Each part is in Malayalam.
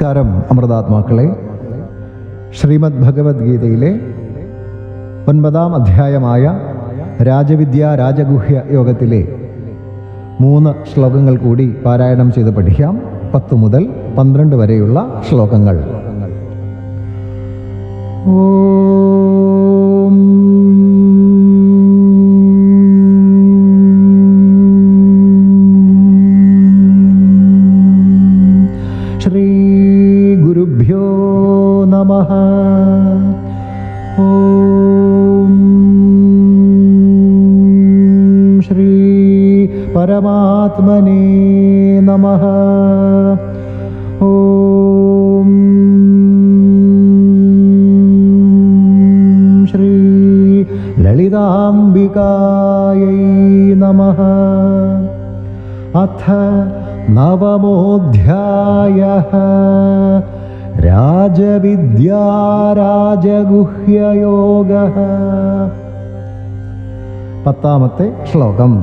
നമസ്കാരം അമൃതാത്മാക്കളെ. ശ്രീമദ് ഭഗവത്ഗീതയിലെ ഒൻപതാം അധ്യായമായ രാജവിദ്യ രാജഗുഹ്യ യോഗത്തിലെ മൂന്ന് ശ്ലോകങ്ങൾ കൂടി പാരായണം ചെയ്ത് പഠിക്കാം. പത്ത് മുതൽ പന്ത്രണ്ട് വരെയുള്ള ശ്ലോകങ്ങൾ. ഓം പരമാത്മനേ നമ ഓം ശ്രീ ലളിതാംബികായൈ നമഃ अथ नवमोऽध्यायः राजविद्या राजगुह्ययोगः പത്താമത്തെ ശ്ലോകം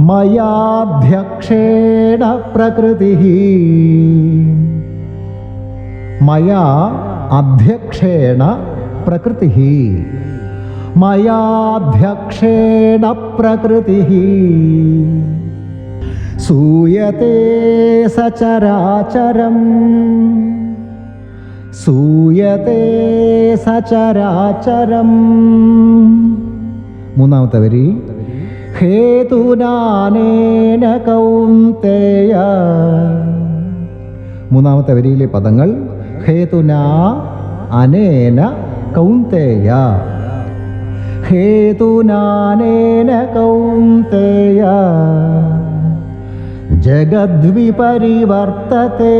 മയാധ്യക്ഷേണ പ്രകൃതി. മയാ അധ്യക്ഷേണ പ്രകൃതി. മയാധ്യക്ഷേണ പ്രകൃതി. സൂയത്തെ സചരാചരം. സൂയത്തെ സചരാചരം. മൂന്നാമത്തെ വരി. ഹേതുനാനേന കൗന്തേയ. മൂന്നാമത്തെ വരിയിലെ പദങ്ങൾ ഹേതുനാ അനേന കൗന്തേയ. ഹേതുനാനേന കൗന്തേയ. ജഗദ്വിപരിവർത്തത്തെ.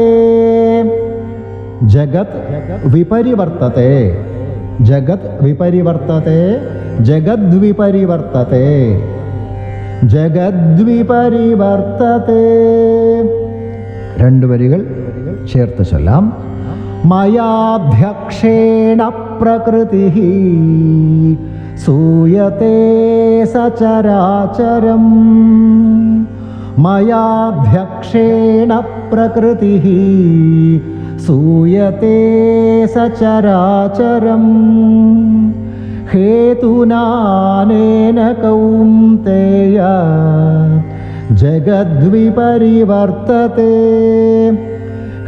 ജഗത് വിപരിവർത്തത്തെ. ജഗത് വിപരിവർത്തത്തെ. ജഗദ്വിപരിവർത്തത്തെ. ജഗദ്വിപരിവർത്തത്തെ രണ്ട് വരികൾ ചേർത്ത് ചൊല്ലാം മയാധ്യക്ഷേണ പ്രകൃതി സൂയത്തെ സചരാചരം. മയാധ്യക്ഷേണ പ്രകൃതി സൂയത്തെ സചരാചരം. ഹേതുനാനേന കൗന്ദേയ ജഗദ്വിപരിവർത്തത്തെ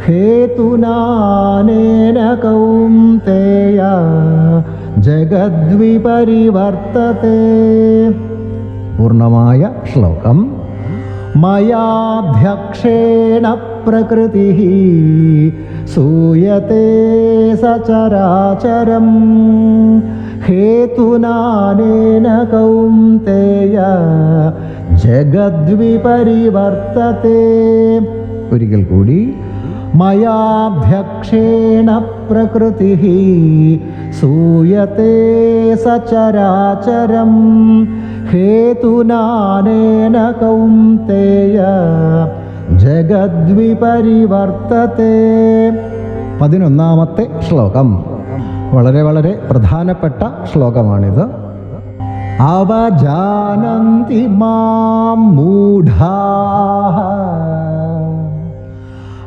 ഹേതുനാനേന കൗന്ദേയ ജഗദ്വിപരിവർത്തത്തെ പൂർണമായ ശ്ലോകം മയാധ്യക്ഷേണ പ്രകൃതി സൂയത്തെ സചരാചരം ഹേതുനാനേന കൗന്തേയ ജഗദ്വിപരിവർത്തത്തെ. ഒരിക്കൽ കൂടി മയാഭ്യക്ഷേണ പ്രകൃതി സൂയത്തെ സചരാചരം. ഹേതുനാനേന കൗന്തേയ ജഗദ്വിപരിവർത്തത്തെ. പതിനൊന്നാമത്തെ ശ്ലോകം. വളരെ വളരെ പ്രധാനപ്പെട്ട ശ്ലോകമാണിത്. അവജാനന്തി മാം മൂഢാ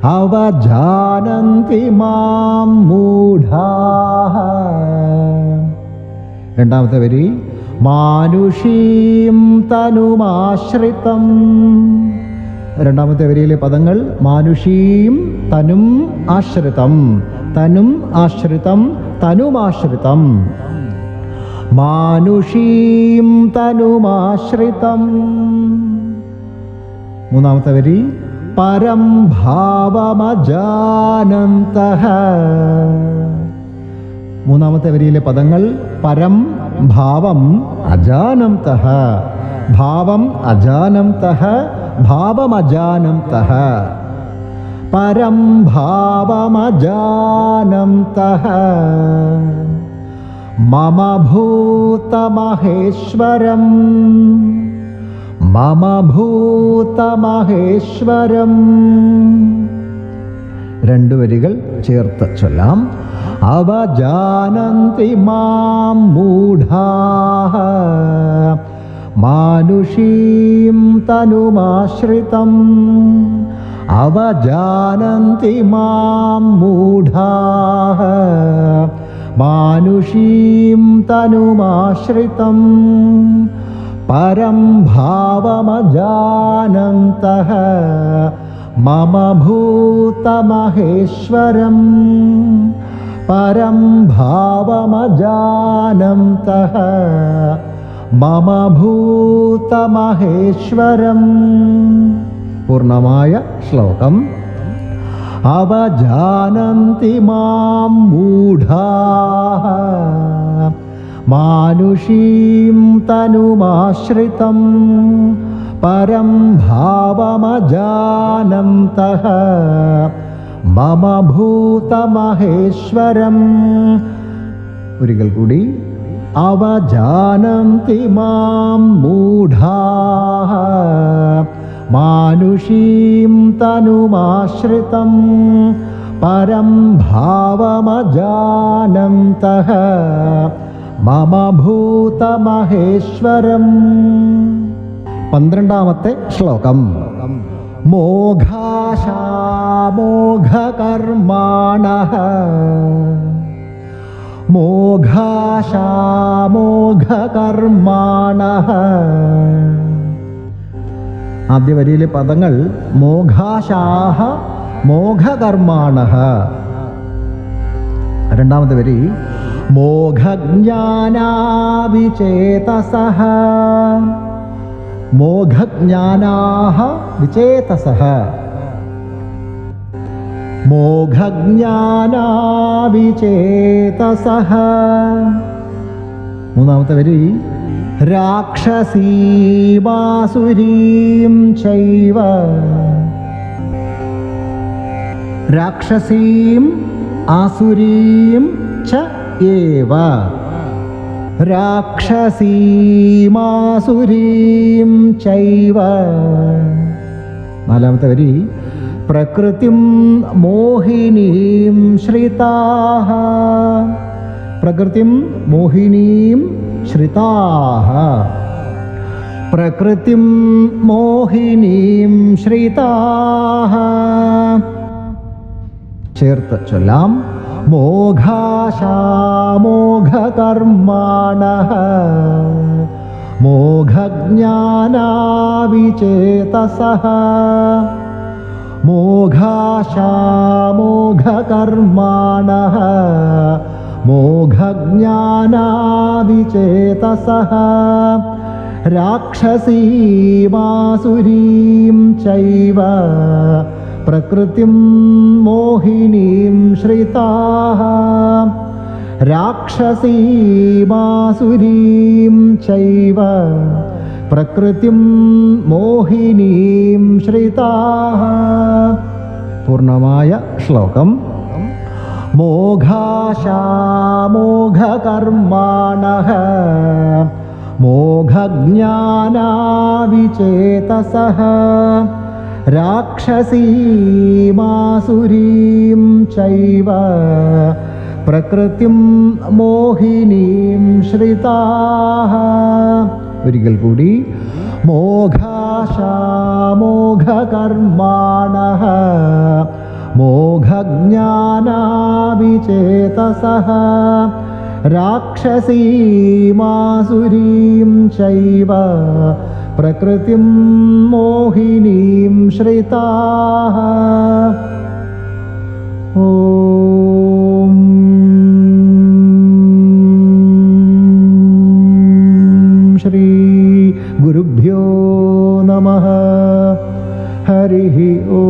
അവജാനന്തി മാം മൂഢാ രണ്ടാമത്തെ വരി മാനുഷീം തനുമാശ്രിതം. രണ്ടാമത്തെ വരിയിലെ പദങ്ങൾ മാനുഷീം തനും ആശ്രിതം തനും ആശ്രിതം തനുമാശ്രിതം. മാനുഷീം തനുമാശ്രിതം. മൂന്നാമത്തെ വരി പരം ഭാവമജാനന്ത. മൂന്നാമത്തെ വരിയിലെ പദങ്ങൾ പരം ഭാവം അജാനം തഹ ഭാവം അജാനന്ത ഭാവമജാനന്ത പരം ഭാവമജാനന്ത മമ ഭൂതമഹേശ്വരം. മമ ഭൂതമഹേശ്വരം. രണ്ടു വരികൾ ചേർത്ത് ചൊല്ലാം. അവജാനന്തി മാം മൂഢാ മാനുഷീം തനുമാശ്രിതം. अवजानन्ति मां मूढाः। मानुषीं तनुमाश्रितं परं भावमजानन्तः। मम भूतमहेश्वरम् परं भावमजानन्तः। मम भूतमहेश्वरम् പൂർണമായ ശ്ലോകം. അവജാനന്തി മാം മൂഢാः മാനുഷീം തനുമാശ്രിതം പരം ഭാവമജാനന്ത. മമ ഭൂതമഹേശ്വരം. ഒരിക്കൽ കൂടി. അവജാനന്തി മാം മൂഢാः മാനുഷീം തനുമാശ്രിതം പരം ഭാവമജാനന്തः മമ ഭൂതമഹേശ്വരം. പന്ത്രണ്ടാമത്തെ ശ്ലോകം. മോഘാശാമോഘകർമാണ. മോഘാശാമോഘകർമാണ. ആദ്യ വരിയിലെ പദങ്ങൾ മോഘാശാഹ മോഘകർമാണ രണ്ടാമത്തെ വരി മോഘജ്ഞാനാവിചേതസ മോഘജ്ഞാനാഹ വിചേതസ മോഘജ്ഞാനാവിചേതസ മൂന്നാമത്തെ വരി രാക്ഷസീമാസുരീം ചൈവ. രാക്ഷസീം ആസുരീം ച ഏവ. രാക്ഷസീമാസുരീം ചൈവ. നാലാമത്തെ വരി. പ്രകൃതിം മോഹിനീം ശ്രിതാഹ. പ്രകൃതിം മോഹിനീം ശ്രിതാഹ പ്രകൃതിം മോഹിനീം ശ്രിതാഹ. ചേർത്ത് ചൊല്ലാം. മോഘാശാമോഘകർമാണ. മോഘജ്ഞാനാവിചേതസഃ മോഘാശാമോഘകർമാണ. മോഘജ്ഞാനാവിചേതസഃ രാക്ഷസീമാസുരീം ചൈവ. പ്രകൃതിം മോഹിനീം ശ്രിതാः രാക്ഷസീമാസുരീം ചൈവ. പ്രകൃതിം മോഹിനീം ശ്രിതാः പൂർണമായ ശ്ലോകം മോഘാശാമോഘകർമാണഃ മോഘജ്ഞാനാവിചേതസഃ രാക്ഷസീമാസുരീം ചൈവ. പ്രകൃതിം മോഹിനീം ശ്രിതാഹ. ഒരിക്കൽ കൂടി. മോഘാശാമോഘകർമാണഃ मोघज्ञानाविचेतसः राक्षसीमासुरीं चैव प्रकृतिं मोहिनीं श्रिताः। ॐ श्री गुरुभ्यो नमः। हरिः ॐ